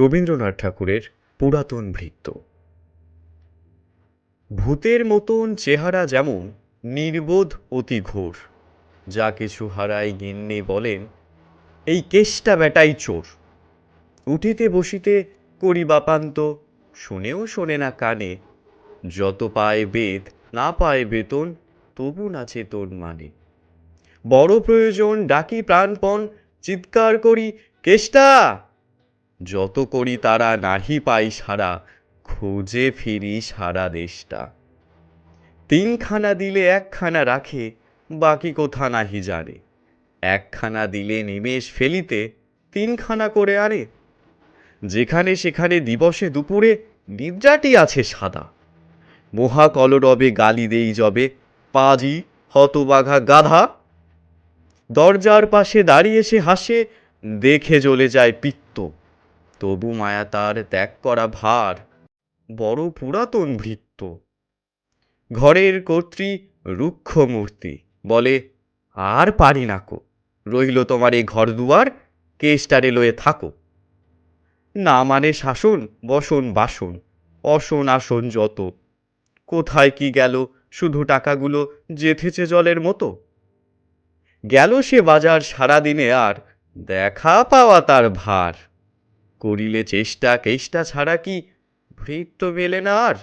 রবীন্দ্রনাথ ঠাকুরের পুরাতন ভৃত্য। ভূতের মতন চেহারা যেমন নির্বোধ অতি ঘোর, যা কিছু হারায় গিন্নি বলেন, এই কেষ্টা বেটাই চোর। উঠিতে বসিতে করি বাপান্ত, শুনেও শোনে না কানে। যত পায় বেদ, না পায় বেতন, তবু না চেতন মানে। বড় প্রয়োজন ডাকি প্রাণপণ, চিৎকার করি, কেষ্টা যত করি তারা নাহি পাই সারা খুঁজে ফিরি সারা দেশটা। তিনখানা দিলে একখানা রাখে, বাকি কোথা নাহি জানে। একখানা দিলে নিমেষ ফেলিতে, তিনখানা করে আনে। যেখানে সেখানে দিবসে দুপুরে নিদ্রাটি আছে সাদা। মহা কলরবে গালি দেই যবে পাজি, হতবাঘা গাধা। দরজার পাশে দাঁড়িয়ে সে হাসে, দেখে জ্বলে যায় পিত্ত। তবু মায়া তার ত্যাগ করা ভার, বড় পুরাতন ভৃত্য। ঘরের কর্ত্রী রুক্ষ মূর্তি বলে, আর পারি না কো, রইল তোমার এই ঘর দুয়ার কেষ্টারে লয়ে থাকো। না মানে শাসন, বসন বাসন, অসন আসন যত। কোথায় কি গেল, শুধু টাকাগুলো জেথেছে জলের মতো? গেল সে বাজার সারাদিনে আর দেখা পাওয়া তার ভার। করিলে চেষ্টা, কেষ্টা ছাড়া কি ভৃত্য মেলে না আর?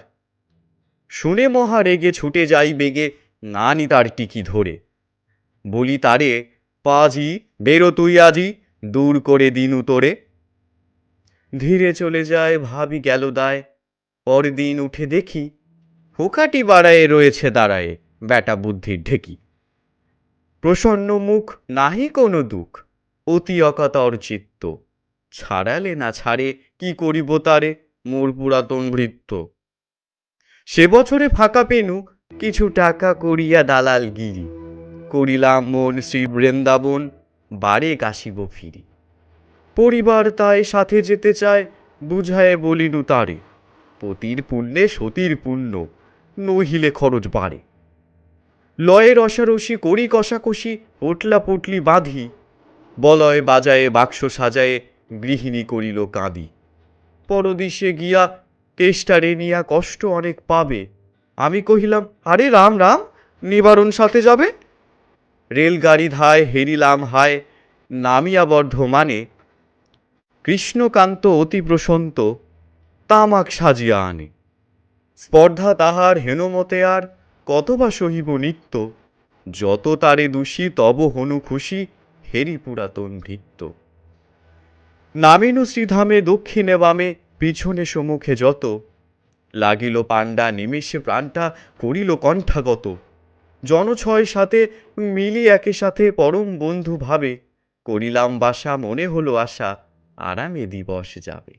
শুনে মহা রেগে ছুটে যাই বেগে, নানি তার টিকি ধরে। বলি, তারে, পাজি, বেরো তুই আজি, দূর করে দিনু তোরে ধীরে চলে যায়, ভাবি গেল দায়। পরদিন উঠে দেখি, হোকাটি বাড়ায়ে রয়েছে দাঁড়ায়ে, ব্যাটা বুদ্ধির ঢেকি। প্রসন্ন মুখ, নাহি কোনো দুঃখ, অতি অকাতর চিত্ত। ছাড়ালে না ছাড়ে, কি করিব তারে? মোর পুরাতন ভৃত্য। সে বছরে ফাঁকা পেনু কিছু টাকা করিয়া দালাল গিরি। করিলাম মন শ্রী বৃন্দাবন, বারে কাশিব ফিরি। পরিবার তাই সাথে যেতে চায়, বুঝায় বলিনু তারে, পতির পুণ্যে সতীর পুণ্য, নহিলে খরচ বাড়ে। লয়ে রসারসি করি কষাকষি পোটলা পুটলি বাঁধি, বলয় বাজায়ে বাক্স সাজায়ে গৃহিণী করিল কাঁদি। পরদিশে গিয়া কেষ্টারে নিয়া কষ্ট অনেক পাবে। আমি কহিলাম, আরে রাম রাম, নিবারণ সাথে যাবে? রেলগাড়ি ধায় হেরিলাম হায়, নামিয়া বর্ধমানে। কৃষ্ণকান্ত অতি প্রশন্ত তামাক সাজিয়া আনে। স্পর্ধা তাহার হেনমতে আর কত বা সহিব নিত্য। যত তারে দোষী, তব হনু খুশি হেরি পুরাতন ভৃত্য। নামিনু শ্রীধামে, দক্ষিণে বামে, পিছনে সম্মুখে যত। লাগিল পাণ্ডা নিমেষে প্রাণটা, করিল কণ্ঠাগত। জনছয় সাথে, মিলি একে সাথে পরম বন্ধু ভাবে। করিলাম বাসা, মনে হলো আশা, আরামে দিবস যাবে।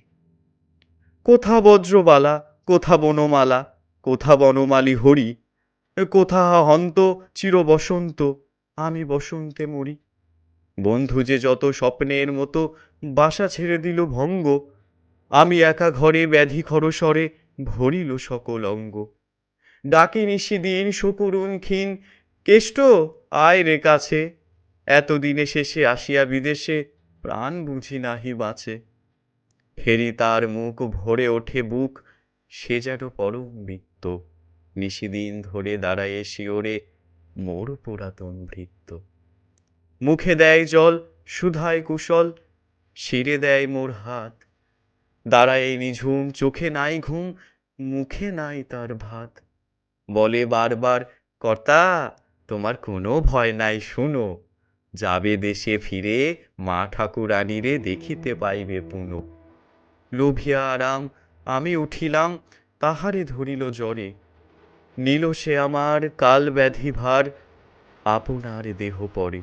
কোথা বজ্রবালা, কোথা বনমালা, কোথা বনমালী হরি, কোথা হন্ত চির বসন্ত, আমি বসন্তে মরি। বন্ধু যে যত স্বপ্নের মতো বাসা ছেড়ে দিল ভঙ্গ, আমি একা ঘরে ব্যাধি খরস্বরে ভরিল সকল অঙ্গ। ডাকি নিশিদিন সুকরুণ ক্ষীণ, কেষ্ট, আয় রে কাছে, এতদিনে শেষে আসিয়া বিদেশে প্রাণ বুঝি নাহি বাঁচে। ফেরি তার মুখ ভরে ওঠে বুক, সে যেন পরম বৃত্ত। নিশিদিন ধরে দাঁড়ায় শিওরে, মোর পুরাতন ভৃত্য। মুখে দেয় জল, সুধায় কুশল, শিরে দেয় মোর হাত। দাঁড়ায় নিঝুম, চোখে নাই ঘুম, মুখে নাই তার ভাত। বলে বারবার, কর্তা, তোমার কোনো ভয় নাই, শুনো। যাবে দেশে ফিরে, মা ঠাকুরানীরে দেখিতে পাইবে পুনঃ। লোভিয়া আরাম, আমি উঠিলাম, তাহারে ধরিল জ্বরে। নিল সে আমার কাল ব্যাধি ভার আপনার দেহ পরে।